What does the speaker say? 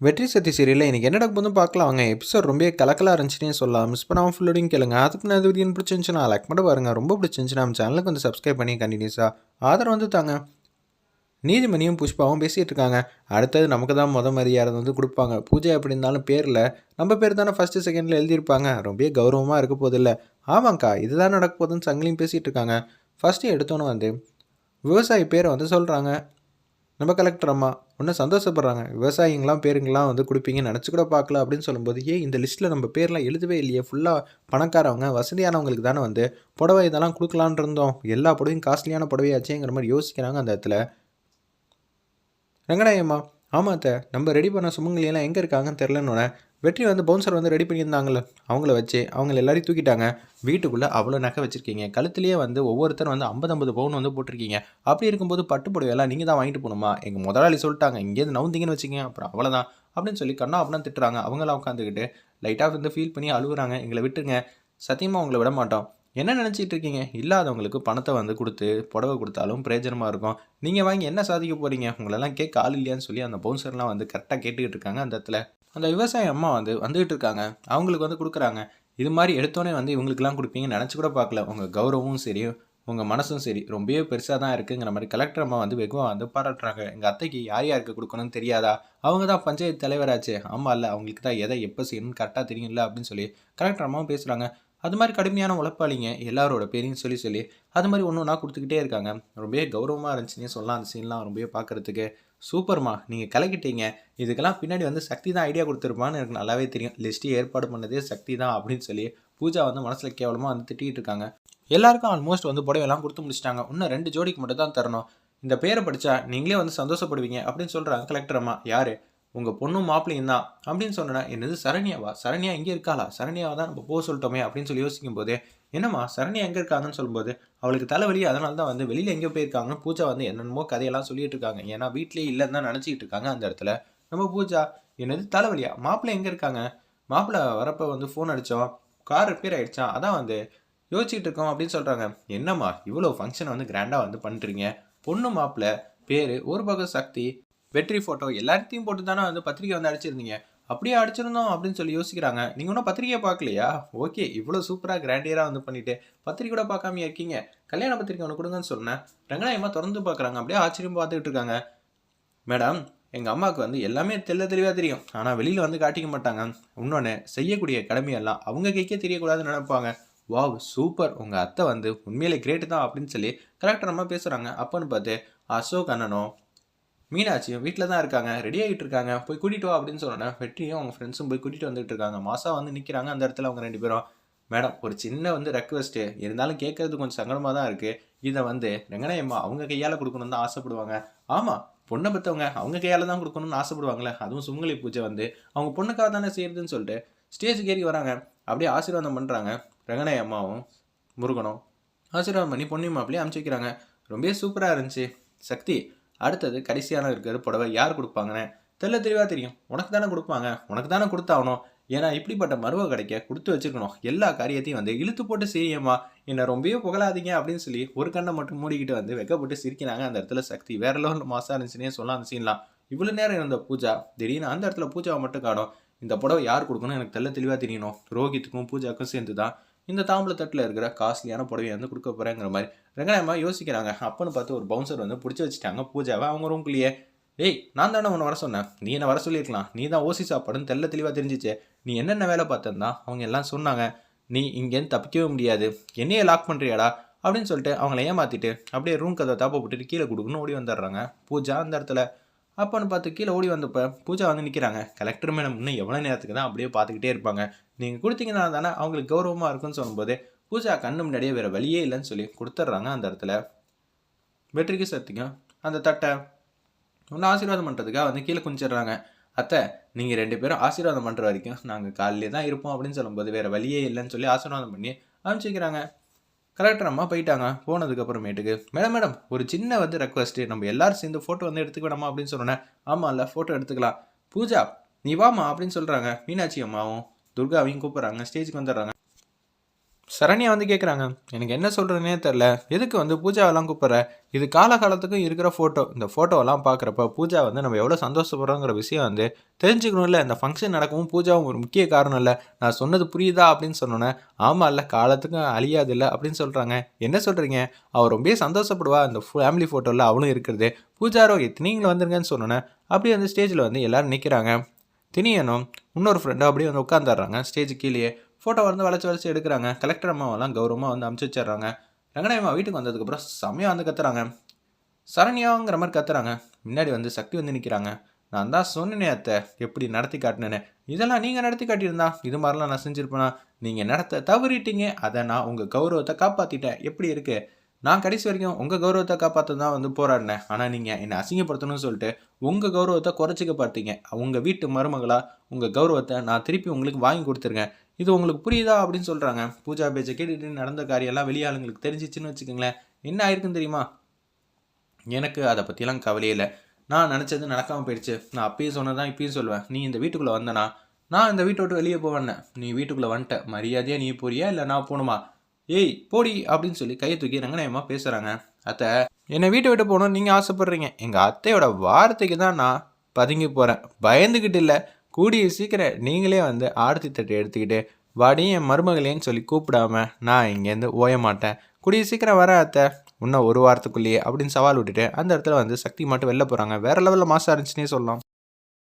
வெற்றி சக்தி சீரியலில் இன்றைக்கி என்ன நடக்க போதும் பார்க்கலாம். அவங்க எபிசோட் ரொம்ப கலக்கலாக இருந்துச்சுனே சொல்லலாம். மிஸ் பண்ணாமல் ஃபுல்லோடையும் கேளுங்க. அதுக்கு நான் இது பிடிச்சிருந்துச்சுன்னா லைக் மட்டும் பாருங்கள் ரொம்ப பிடிச்சிருந்துச்சு நம்ம சேனலுக்கு வந்து சப்ஸ்கிரைப் பண்ணி கண்டினியூஸாக ஆதரவு வந்து தாங்க. நீதிமணியும் புஷ்பாவும் பேசிகிட்டு இருக்காங்க. அடுத்தது நமக்கு தான் முத மரியாதை வந்து கொடுப்பாங்க. பூஜை அப்படி இருந்தாலும் பேரில் நம்ம பேர் தானே ஃபஸ்ட்டு செகண்டில் எழுதியிருப்பாங்க. ரொம்ப கௌரவமாக இருக்க போதில்ல. ஆமாங்க்கா இதுதான் நடக்க போகுதுன்னு சங்கிலியும் பேசிகிட்டு இருக்காங்க. ஃபஸ்ட்டு எடுத்தோன்னே வந்து விவசாயி பேரை வந்து சொல்கிறாங்க நம்ம கலெக்டர் அம்மா ஒன்றும் சந்தோஷப்படுறாங்க. விவசாயிங்களாம் பேருங்களாம் வந்து கொடுப்பீங்கன்னு நினச்சி கூட பார்க்கல அப்படின்னு சொல்லும்போது ஏன் இந்த லிஸ்ட்டில் நம்ம பேர்லாம் எழுதவே இல்லையே. ஃபுல்லாக பணக்காரவங்க வசதியானவங்களுக்கு தானே வந்து புடவை இதெல்லாம் கொடுக்கலான் இருந்தோம். எல்லா புடவையும் காஸ்ட்லியான புடவையாச்சேங்கிற மாதிரி யோசிக்கிறாங்க அந்த இடத்துல. ரங்கநாயம்மா ஆமாம் அத்தை. நம்ம ரெடி பண்ண சுமங்கலியெல்லாம் எங்கே இருக்காங்கன்னு தெரிலன்னு வெற்றி வந்து பவுன்சர் வந்து ரெடி பண்ணியிருந்தாங்கள அவங்கள வச்சு அவங்கள எல்லாரையும் தூக்கிட்டாங்க. வீட்டுக்குள்ளே அவ்வளோ நகை வச்சுருக்கீங்க. கழுத்துலேயே வந்து ஒவ்வொருத்தரும் வந்து ஐம்பது ஐம்பது பவுன் வந்து போட்டிருக்கீங்க. அப்படி இருக்கும்போது பட்டு புடவையெல்லாம் நீங்கள் தான் வாங்கிட்டு போகணுமா? எங்கள் முதலாளி சொல்லிட்டாங்க இங்கேருந்து நவுந்தீங்கன்னு வச்சுக்கோங்க அப்புறம் அவ்வளோதான் அப்படின்னு சொல்லி கண்ணா அப்படின்னா திட்டுறாங்க. அவங்களாம் உட்காந்துக்கிட்டு லைட்டாக வந்து ஃபீல் பண்ணி அழுகுறாங்க. எங்களை விட்டுருங்க. சத்தியமாக உங்களை விட மாட்டோம். என்ன நினச்சிட்டு இருக்கீங்க? இல்லாதவங்களுக்கு பணத்தை வந்து கொடுத்து புடவை கொடுத்தாலும் பிரயோஜனமாக இருக்கும். நீங்கள் வாங்கி என்ன சாதிக்க போகிறீங்க உங்களெல்லாம் கேட்க ஆள் இல்லையான்னு சொல்லி அந்த பவுன்சர்லாம் வந்து கரெக்டாக கேட்டுக்கிட்டு இருக்காங்க அந்த இடத்துல. அந்த விவசாய அம்மா வந்து வந்துகிட்டு இருக்காங்க. அவங்களுக்கு வந்து கொடுக்குறாங்க. இது மாதிரி எடுத்தோடனே வந்து இவங்களுக்குலாம் கொடுப்பீங்கன்னு நினச்சி கூட பார்க்கல. உங்கள் கௌரவமும் சரி உங்கள் மனசும் சரி ரொம்பவே பெருசாக தான் இருக்குங்கிற மாதிரி கலெக்டர் அம்மா வந்து வெகுவாக வந்து பாராட்டுறாங்க. எங்கள் அத்தைக்கு யார் யாருக்கு கொடுக்கணும்னு தெரியாதா? அவங்க தான் பஞ்சாயத்து தலைவராச்சு ஆமாம் இல்லை அவங்களுக்கு தான் எதை எப்போ செய்யணும்னு கரெக்டாக தெரியும்ல அப்படின்னு சொல்லி கலெக்டர் அம்மாவும் பேசுகிறாங்க அது மாதிரி கடுமையான உழைப்பாளிங்க. எல்லாரோட பேரையும் சொல்லி சொல்லி அது மாதிரி ஒன்று ஒன்றா கொடுத்துக்கிட்டே இருக்காங்க. ரொம்பவே கௌரவமாக இருந்துச்சுன்னே சொல்லலாம். அந்த சீன்லாம் ரொம்பவே பார்க்குறதுக்கு. சூப்பர்மா நீங்கள் கலக்கிட்டீங்க. இதுக்கெல்லாம் பின்னாடி வந்து சக்தி தான் ஐடியா கொடுத்துருப்பான்னு எனக்கு நல்லாவே தெரியும். லிஸ்ட்டு ஏற்பாடு பண்ணதே சக்தி தான் அப்படின்னு சொல்லி பூஜா வந்து மனசில் கேவலமாக வந்து திட்டிகிட்டு இருக்காங்க. எல்லாருக்கும் ஆல்மோஸ்ட் வந்து புடவையெல்லாம் கொடுத்து முடிச்சிட்டாங்க. இன்னும் ரெண்டு ஜோடிக்கு மட்டும் தான் தரணும். இந்த பேரை படித்தா நீங்களே வந்து சந்தோஷப்படுவீங்க அப்படின்னு சொல்கிறாங்க கலெக்டர் அம்மா. யார்? உங்கள் பொண்ணும் மாப்பிள்ளையும் தான் அப்படின்னு சொன்னேன் என்னது சரண்யாவா? சரண்யா இங்கே இருக்காளா? சரண்யாவை தான் நம்ம போக சொல்லிட்டோமே அப்படின்னு சொல்லி யோசிக்கும் போதே என்னம்மா சரண்யா எங்கே இருக்காங்கன்னு சொல்லும்போது அவளுக்கு தலைவலி அதனால தான் வந்து வெளியில் எங்கே போயிருக்காங்க. பூஜா வந்து என்னென்னமோ கதையெல்லாம் சொல்லிட்டு இருக்காங்க. ஏன்னா வீட்லேயே இல்லைன்னு தான் நினச்சிக்கிட்டு இருக்காங்க அந்த இடத்துல. நம்ம பூஜா என்னது தலைவலியா? மாப்பிள்ளை எங்கே இருக்காங்க? மாப்பிள்ளை வரப்போ வந்து ஃபோன் அடித்தோம் கார் ரிப்பேர் ஆகிடுச்சான் அதான் வந்து யோசிச்சுட்டு இருக்கோம் அப்படின்னு சொல்கிறாங்க என்னம்மா இவ்வளோ ஃபங்க்ஷன் வந்து கிராண்டாக வந்து பண்ணுறீங்க பொண்ணு மாப்பிள்ளை பேர் ஒரு பக்கம் சக்தி வெற்றி ஃபோட்டோ எல்லாத்தையும் போட்டு தானே வந்து பத்திரிக்கை வந்து அடிச்சிருந்தீங்க? அப்படியே அடிச்சிருந்தோம் அப்படின்னு சொல்லி யோசிக்கிறாங்க. நீங்கள் ஒன்றும் பத்திரிக்கையை பார்க்கலையா? ஓகே இவ்வளோ சூப்பராக கிராண்டியராக வந்து பண்ணிவிட்டு பத்திரிக்கை கூட பார்க்காம இருக்கீங்க. கல்யாண பத்திரிக்கை ஒன்று கொடுங்கன்னு சொன்னேன். ரங்கநாயமா திறந்து பார்க்குறாங்க. அப்படியே ஆச்சரியம் பார்த்துக்கிட்டு இருக்காங்க. மேடம் எங்கள் அம்மாவுக்கு வந்து எல்லாமே தெல்ல தெளிவாக தெரியும். ஆனால் வெளியில் வந்து காட்டிக்க மாட்டாங்க. இன்னொன்று செய்யக்கூடிய கடமையெல்லாம் அவங்க கைக்கே தெரியக்கூடாதுன்னு நினைப்பாங்க. வாவ் சூப்பர் உங்கள் அத்தை வந்து உண்மையிலே கிரேட்டு தான் அப்படின்னு சொல்லி கரெக்டாக நம்ம பேசுகிறாங்க அப்போன்னு பார்த்து அசோக் அண்ணனும் மீனாட்சியும் வீட்டில் தான் இருக்காங்க ரெடி ஆகிட்டு இருக்காங்க போய் கூட்டிகிட்டு வா அப்படின்னு சொன்னேன் வெற்றியும் அவங்க ஃப்ரெண்ட்ஸும் போய் கூட்டிகிட்டு வந்துட்டு இருக்காங்க. மாசா வந்து நிற்கிறாங்க அந்த இடத்துல அவங்க ரெண்டு பேரும். மேடம் ஒரு சின்ன வந்து ரெக்வஸ்ட்டு இருந்தாலும் கேட்கறது கொஞ்சம் சங்கடமாக தான் இருக்குது இதை வந்து ரெங்கனையம்மா அவங்க கையால் கொடுக்கணும்னு தான் ஆசைப்படுவாங்க. ஆமாம் பொண்ணை பெற்றவங்க அவங்க கையால் தான் கொடுக்கணும்னு ஆசைப்படுவாங்களே அதுவும் சுமங்கலி பூஜை வந்து. அவங்க பொண்ணுக்காக தானே செய்யறதுன்னு சொல்லிட்டு ஸ்டேஜுக்கு ஏறி வராங்க. அப்படியே ஆசீர்வாதம் பண்ணுறாங்க ரங்கனை அம்மாவும் முருகனும். ஆசீர்வாதம் பண்ணி பொண்ணையும் அப்படியே அமுச்சு வைக்கிறாங்க. ரொம்பவே சூப்பராக இருந்துச்சு. சக்தி அடுத்தது கடைசியான இருக்கிற புடவை யார் கொடுப்பாங்கன்னு தெல்ல தெளிவாக தெரியும். உனக்கு தானே கொடுப்பாங்க. உனக்கு தானே கொடுத்தாகணும். ஏன்னா இப்படிப்பட்ட மருவ கிடைக்க கொடுத்து வச்சுருக்கணும். எல்லா காரியத்தையும் வந்து இழுத்து போட்டு செய்யம்மா. என்னை ரொம்பவே புகழாதீங்க அப்படின்னு சொல்லி ஒரு கண்ணை மட்டும் மூடிக்கிட்டு வந்து வெக்கப்பட்டு சிரிக்கிறாங்க. அந்த இடத்துல சக்தி வேற லெவலில் மாசா இருந்துச்சுன்னே சொல்லலாம் அந்த சீன்லாம் இவ்வளோ நேரம் இருந்த பூஜா திடீர்னு அந்த இடத்துல பூஜாவை மட்டும் காணும். இந்த புடவை யார் கொடுக்கணும் எனக்கு தெல்ல தெளிவாக தெரியணும். ரோஹித்துக்கும் பூஜாவுக்கும் சேர்ந்து தான் இந்த தாம்பூல தட்டில் இருக்கிற காஸ்ட்லியான புடவையை வந்து கொடுக்க போகிறேங்கிற மாதிரி ரெங்கநாயமா யோசிக்கிறாங்க. அப்பன்னு பார்த்து ஒரு பவுன்சர் வந்து பிடிச்சி வச்சுட்டாங்க பூஜாவை அவங்க ரூம்குள்ளேயே டேய் நான் தானே உன்னை வர சொன்னேன். நீ என்ன வர சொல்லியிருக்கலாம். நீ தான் ஓசி சாப்பாடுன்னு தெல்ல தெளிவாக தெரிஞ்சிச்சு. நீ என்னென்ன வேலை பார்த்தா அவங்க எல்லாம் சொன்னாங்க. நீ இங்கேருந்து தப்பிக்கவே முடியாது. என்னையே லாக் பண்ணுறியாடா அப்படின்னு சொல்லிட்டு அவங்கள ஏமாற்றிட்டு அப்படியே ரூம் கதை தாப்ப போட்டுட்டு கீழே கொடுக்குன்னு ஓடி வந்துடுறாங்க. பூஜா அந்த இடத்துல அப்போன்னு பார்த்து கீழே ஓடி வந்தப்போ பூஜா வந்து நிற்கிறாங்க கலெக்டர் மேடம் இன்னும் எவ்வளோ நேரத்துக்கு தான் அப்படியே பார்த்துக்கிட்டே இருப்பாங்க. நீங்கள் கொடுத்தீங்கன்னா தானே அவங்களுக்கு கௌரவமாக இருக்குன்னு சொல்லும்போது பூஜா கண்ணு முன்னாடியே வேறு வழியே இல்லைன்னு சொல்லி கொடுத்துட்றாங்க அந்த இடத்துல. வெற்றிக்கு சத்திக்கும் அந்த தட்டை ஒன்று ஆசீர்வாதம் பண்ணுறதுக்காக வந்து கீழே குஞ்சிடுறாங்க அத்தை நீங்கள் ரெண்டு பேரும் ஆசீர்வாதம் பண்ணுற வரைக்கும் நாங்கள் காலையிலே தான் இருப்போம் அப்படின்னு சொல்லும்போது வேறு வழியே இல்லைன்னு சொல்லி ஆசீர்வாதம் பண்ணி அனுப்பிச்சிக்கிறாங்க. கரெக்டாக அம்மா போயிட்டாங்க. போனதுக்கப்புறமேட்டுக்கு மேடம் மேடம் ஒரு சின்ன வந்து ரெக்வஸ்ட்டு நம்ம எல்லாரும் சேர்ந்து ஃபோட்டோ வந்து எடுத்துக்க வேணாமா? அப்படின்னு சொன்னேன் ஆமாம் இல்லை ஃபோட்டோ எடுத்துக்கலாம். பூஜா நீ வாமா அப்படின்னு சொல்கிறாங்க மீனாட்சி அம்மாவும் துர்காவையும் கூப்பிட்றாங்க ஸ்டேஜுக்கு வந்துடுறாங்க. சரண்யா வந்து கேட்குறாங்க எனக்கு என்ன சொல்கிறேனே தெரில எதுக்கு வந்து பூஜாவெல்லாம் கூப்பிட்ற? இது காலகாலத்துக்கும் இருக்கிற ஃபோட்டோ இந்த ஃபோட்டோவெல்லாம் பார்க்குறப்ப பூஜா வந்து நம்ம எவ்வளோ சந்தோஷப்படுறோங்கிற விஷயம் வந்து தெரிஞ்சுக்கணும்ல இந்த ஃபங்க்ஷன் நடக்கவும் பூஜாவும் ஒரு முக்கிய காரணம் இல்லை. நான் சொன்னது புரியுதா? அப்படின்னு சொன்னோன்னே ஆமாம் இல்லை. காலத்துக்கும் அழியாது இல்லை. அப்படின்னு சொல்கிறாங்க என்ன சொல்கிறீங்க அவள் ரொம்ப சந்தோஷப்படுவா. அந்த ஃபேமிலி ஃபோட்டோவில் அவளும் இருக்கிறது. பூஜாரோ எத்தனைங்களும் வந்துருங்கன்னு சொன்னோன்னே அப்படியே வந்து ஸ்டேஜில் வந்து எல்லோரும் நிற்கிறாங்க தினியனும் இன்னொரு ஃப்ரெண்டும் அப்படியே வந்து உட்காந்துடுறாங்க ஸ்டேஜ் கீழேயே. ஃபோட்டோ வந்து வளைச்சி வளைச்சி எடுக்கிறாங்க. கலெக்டர் அம்மாவெல்லாம் கௌரவமாக வந்து அமுச்சு வச்சிடுறாங்க. ரங்கநாயம்மா வீட்டுக்கு வந்ததுக்கப்புறம் செம்மையாக வந்து கத்துறாங்க. சரண்யாங்கிற மாதிரி கத்துறாங்க. முன்னாடி வந்து சக்தி வந்து நிற்கிறாங்க நான் தான் சொன்னேனே அத்தை எப்படி நடத்தி காட்டினேன்னு. இதெல்லாம் நீங்கள் நடத்தி காட்டியிருந்தா இது மாதிரிலாம் நான் செஞ்சுருப்பேனா? நீங்கள் நடத்த தவறிட்டீங்க. அதை நான் உங்கள் கௌரவத்தை காப்பாற்றிட்டேன் எப்படி இருக்குது நான் கடைசி வரைக்கும் உங்கள் கௌரவத்தை காப்பாற்ற தான் வந்து போராடினேன். ஆனால் நீங்கள் என்னை அசிங்கப்படுத்தணும்னு சொல்லிட்டு உங்கள் கௌரவத்தை குறைச்சிக்க பார்த்தீங்க உங்கள் வீட்டு மருமகளாக உங்கள் கௌரவத்தை நான் திருப்பி உங்களுக்கு வாங்கி கொடுத்துருக்கேன். இது உங்களுக்கு புரியுதா அப்படின்னு சொல்கிறாங்க பூஜா பேச்சை கேட்டுட்டு நடந்த காரியெல்லாம் வெளியாளுங்களுக்கு தெரிஞ்சிச்சுன்னு வச்சுக்கோங்களேன். என்ன ஆயிருக்குன்னு தெரியுமா? எனக்கு அதை பற்றிலாம் கவலையே இல்லை. நான் நினச்சது நடக்காமல் போயிடுச்சு. நான் அப்பயும் சொன்னதான் இப்பயும் சொல்லுவேன். நீ இந்த வீட்டுக்குள்ளே வந்தனா? நான் இந்த வீட்டை விட்டு வெளியே போவேன் நீ வீட்டுக்குள்ளே வந்துட்ட. மரியாதையாக நீ போறியா? இல்லை நான் போகணுமா ஏய் போடி அப்படின்னு சொல்லி கையை தூக்கி ரங்கநாயகமாக பேசுகிறாங்க அத்தை என்னை வீட்டை விட்டு போகணும்னு நீங்கள் ஆசைப்பட்றீங்க. எங்கள் அத்தையோட வார்த்தைக்கு தான் நான் பதுங்கி போகிறேன் பயந்துக்கிட்டு இல்லை. கூடிய சீக்கிரம் நீங்களே வந்து ஆரத்தி தட்டை எடுத்துக்கிட்டு வாடி என் மருமகளேன்னு சொல்லி கூப்பிடாம நான் இங்கேருந்து ஓய மாட்டேன். கூடிய சீக்கிரம் வரேன் அத்தை. இன்னும் ஒரு வாரத்துக்குள்ளேயே அப்படின்னு சவால் விட்டுட்டு அந்த இடத்துல வந்து சக்தி மட்டும் வெளில போகிறாங்க வேறு லெவலில் மாசம் இருந்துச்சுன்னே சொல்லலாம்.